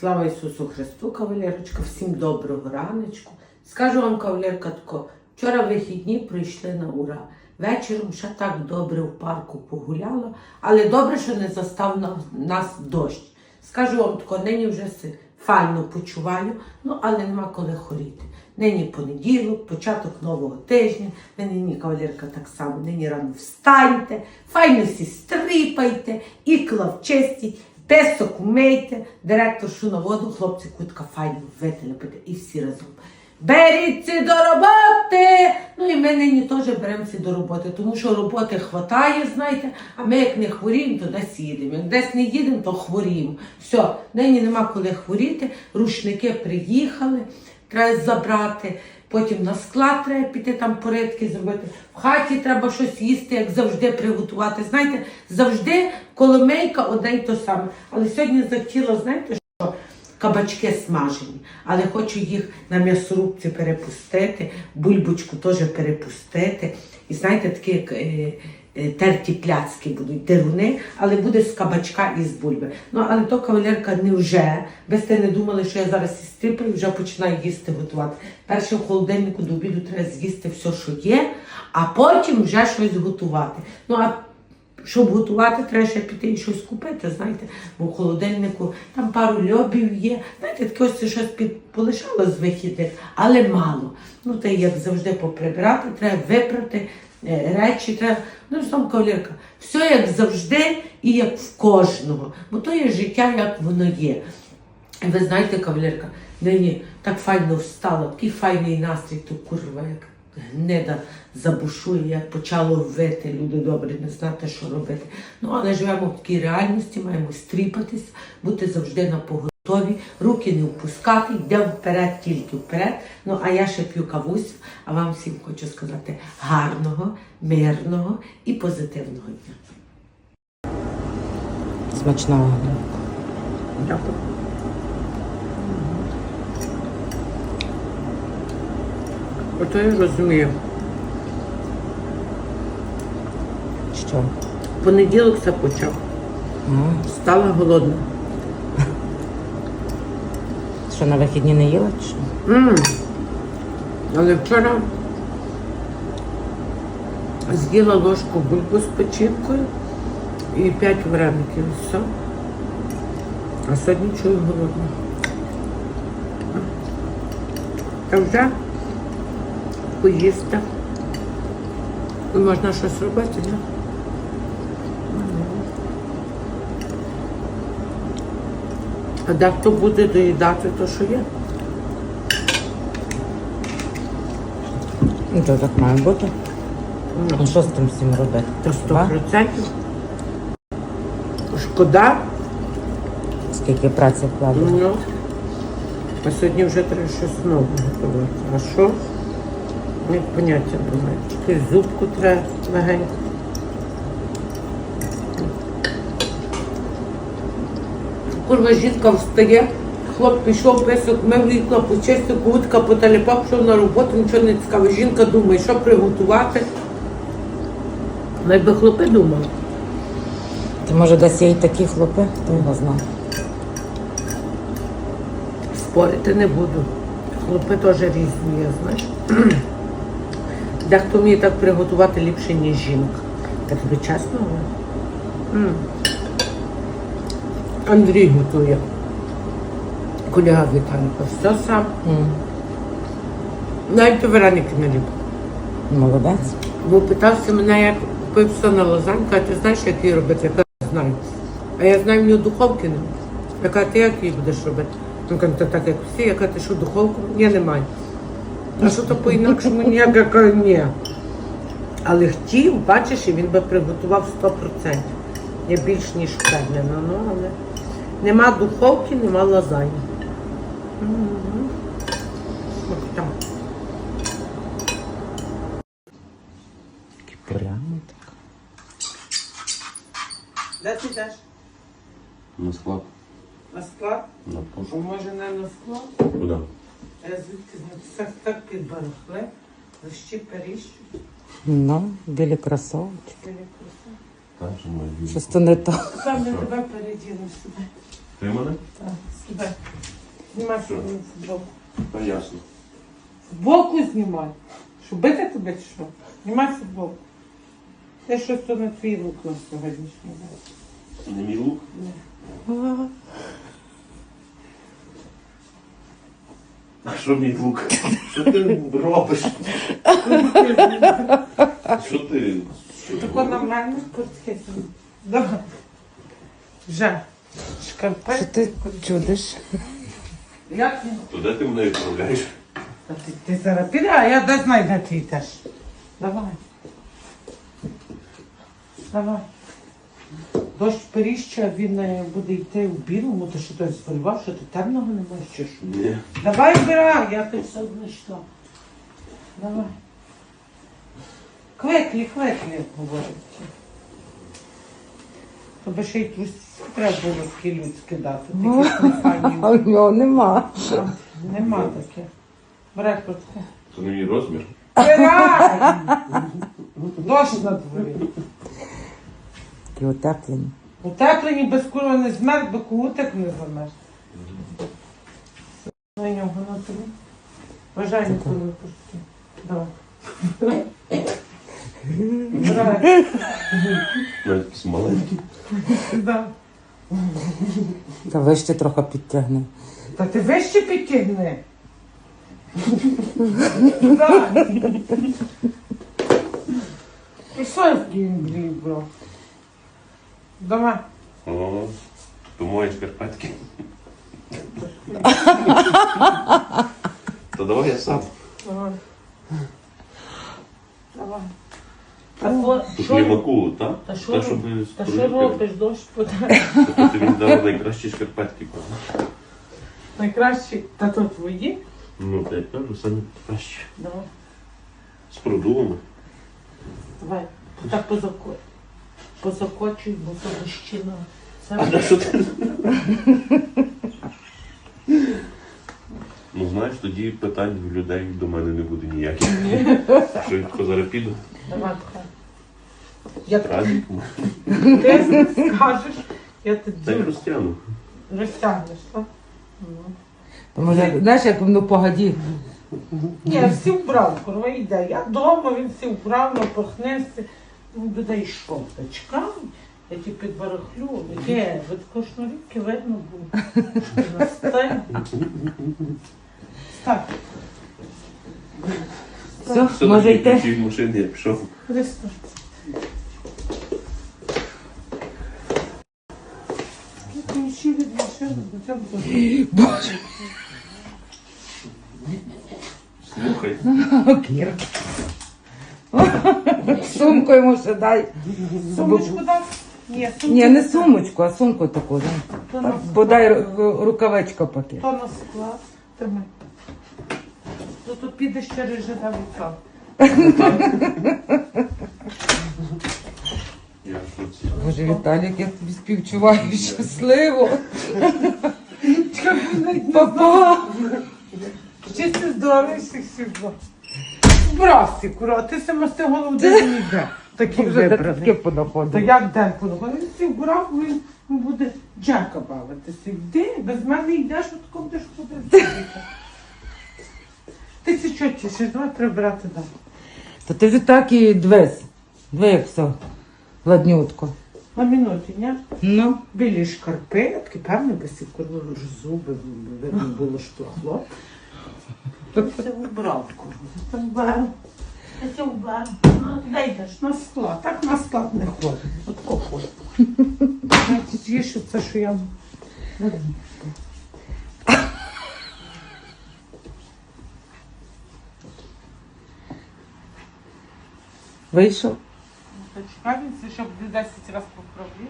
Слава Ісусу Христу, кавалерочка, всім доброго раночку. Скажу вам, кавалерка, тако, вчора вихідні прийшли на ура. Вечором ще так добре в парку погуляла, але добре, що не застав на- нас дощ. Скажу вам тако, нині вже файно почуваю, ну але нема коли хворіти. Нині понеділок, початок нового тижня, нині кавалерка так само, нині рано встаньте, файно всі стрипайте, ікла вчистіть, песок мийте, директоршу на воду, хлопці кутка файно вителепите і всі разом. Беріться до роботи! Ну і ми нині теж беремося до роботи, тому що роботи хватає, знаєте, а ми як не хворіємо, то десь їдемо. Як десь не їдемо, то хворіємо. Все, нині нема коли хворіти, рушники приїхали, треба забрати. Потім на склад треба піти там порядки зробити. В хаті треба щось їсти, як завжди приготувати. Знаєте, завжди коломейка одне й то саме. Але сьогодні захотіла, знаєте, що кабачки смажені, але хочу їх на м'ясорубці перепустити, бульбочку теж перепустити. І знаєте, такі як е, терті пляцки будуть, деруни, але буде з кабачка і з бульби. Ну, але то кавалерка не вже. Ви сте не думали, що я зараз із стріпаю, вже починаю їсти готувати. Перше в холодильнику до обіду треба з'їсти все, що є, а потім вже щось готувати. Ну, а щоб готувати, треба ще піти і щось купити, знаєте, бо в холодильнику там пару льобів є. Знаєте, таке ось щось під полишало з вихідних, але мало. Ну, та як завжди поприбирати, треба випрати е, речі, треба. Ну, ж там кавалерка, все як завжди і як в кожного. Бо то є життя, як воно є. Ви знаєте, кавалерка, нині так файно встала, такий файний настрій, то курва, як гнида забушує, як почало вити, люди добрі, не знати, що робити. Ну, але живемо в такій реальності, маємо стріпатись, бути завжди на поготові, руки не впускати, йдемо вперед, тільки вперед. Ну, а я ще п'ю кавусь, а вам всім хочу сказати гарного, мирного і позитивного дня. Смачного. Дякую. Ото я розумію. Що? Понеділок все почав. М, Стала голодна. Що на вихідні не їла? чи що? м Але вчора з'їла ложку бульбу з печінкою і п'ять вареників. і Все. А сьогодні чую голодна. Та вже поїсти. Можна щось робити, не? А дехто буде доїдати те, що є. Ну, то так має бути. Ну, що з тим всім робити? Ба? процентів. Шкода, Скільки праці вкладу? ну, а сьогодні вже треба щось нове готувати. А що? Ні, поняття немає. Якусь зубку треба легенько. Курва жінка встає, хлоп пішов, песок, мив вікна, почистив, кутка поталіпав, пішов на роботу, нічого не цікаво. Жінка думає, що приготувати. Найби хлопи думали. Ти може десь є й такі хлопи? Хто його знає. Спорити не буду. Хлопи теж різні, є, знаєш. Дехто вміє так приготувати ліпше, ніж жінка. Я тобі чесно. Андрій готує. Колега Віталіка. Все сам. Навіть вареники не ліпить. Молодець. Бо питався мене, як купив все на лазаньку, а ти знаєш, як її робити? Я кажу, знаю. А я знаю, в нього духовки немає. Я кажу, ти як її будеш робити? Він каже, «Та так як всі, я кажу, ти що духовку? Ні, немає. А що то по-інакшому ніяк, я кажу, ні. Але хотів, бачиш, і він би приготував 100%. Я більш ніж впевнена, ну, але нема духовки, нема лазані. Смакота. Прямо так. Де ти йдеш? На склад. На склад? На А може не на склад? Куди? Я звідки знаю, так, так підбарахле, дощі періщуть, Ну, білі кросовочки. біля краса. Так, що має Щось то не то. Саме тебе передіну сюди. Ти мене? Сюди. Знімай Що? футболку. Та ясно. Футболку знімай. Що бити тебе чи що? Знімай футболку. Це щось то на твій лук на сьогоднішній день. Це не мій лук? А що мій лук? Що ти робиш? Що ти? Тако мене портки. Давай. Вже. Що ти чудиш? Як він? То де ти мене відправляєш? Та ти, ти зараз піде, а я де знаю, де ти йдеш. Давай. Давай. Дощ періща, він е, буде йти в білому, ти що той звалював, що ти темного не маєш чи що? Ні. Давай вбирай, я ти все знайшла. Давай. Квеклі, квеклі, як говорять. Тобі ще й трусі треба було скілють скидати. Ну. Таких компаній. А в нього нема. Нема таких. Брать котку. Це не мій розмір. Вбирай! Дощ на дворі. Такі утеплені. Утеплені без курва не змерз, до кутик не замерз. На нього на тобі. Бажай ніколи пусти. Давай. Навіть маленький. Да. Та вище трохи підтягне. Та ти вище підтягни. Да. І що я в гімблі, бро? Давай. О, то мої шкарпетки. То давай я сам. Давай. Давай. Так Тут що, так? Та що Та, роб- щоб та що пружинками. робиш, дощ подає? Тобто дав найкращі шкарпетки. певно. Найкраще, та то твої? Ну, та я кажу, самі кращі. Давай, З продувами. давай. Так позакочуй. Позакочуй, бо то дощина. А Це на що ти? Ну знаєш, тоді питань в людей до мене не буде ніяких. Що я зараз піду? давай, Як Разик. ти скажеш, я Та й тоді розтягну. розтягнеш, так? Ну. Може, знаєш, як ну погоді. Ні, всі вбрав, курва йде. Я вдома, він всі вбрав, напахнився. Він буде йшов. Та я ті підбарахлю. Є, ви також видно було. Настань. Так, Все, Все, може йти. ключі від машини, я пішов. Христо. Ключі від машини, до цього буде. Боже, Слухай. Кірки. Сумку йому ще дай. Сумочку дав? Ні, сумку. Ні, не сумочку, а сумку таку. дай. То на Подай ру- рукавичка пакет. То на склад. Тримай. То тут підеш через вокзал. Я шоці. Боже, Віталік, я тобі співчуваю щасливо. Папа! Чисто здоровий всіх всіх. Здрасте, кура, ти сама того голову де не йде. Такі Вже таке вибраний. Та як подобав? Він всі вбрав, він буде Джека бавитися. Йди, без мене йдеш, от кому будеш ходити. Ти це що тішиш? Давай прибирати далі. То ти вже так і двис. Диви, як все. Ладнютко. На минуті, ні? Ну. Білі шкарпетки, певно, без ці курва зуби, видно було, що хлоп. Це вбрав, курва. Це. Ну, Де йдеш? На склад. Так на склад не ходить. От кого? Значить, що це, що я... Вийшов. Та чекай, він це, щоб 10 разів поправив.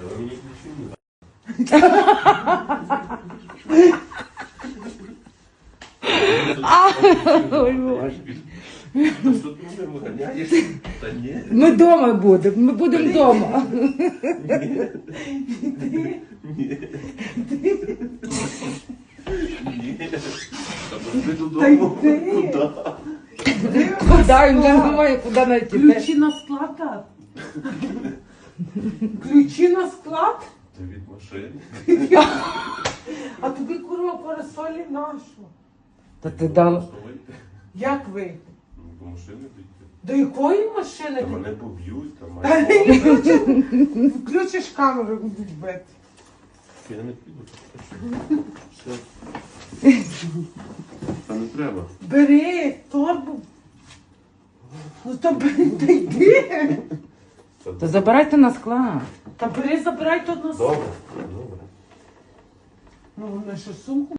А ви мені ключі не дали. Ой, Боже. Та що ти мене виганяєш? Та ні. Ми вдома будемо. Ми будемо вдома. Ні. Ні. Ні. Та йди. Куди? Да, він вже немає куди знайти. Ключі на склад дати. Ключі на склад? Ти від машини. А тобі курва парасолі нашу. Та ти дала. Як ви? Ну, До машини дійти. До якої машини Та ти? мене поб'ють, там Та має. включиш, включиш камеру будуть бити. Я не піду. Все. Та не треба. Бери торбу. Ну то бери, та йди. Та забирайте на склад. Та бери, забирай то на Добре, добре. Ну, вона що сумку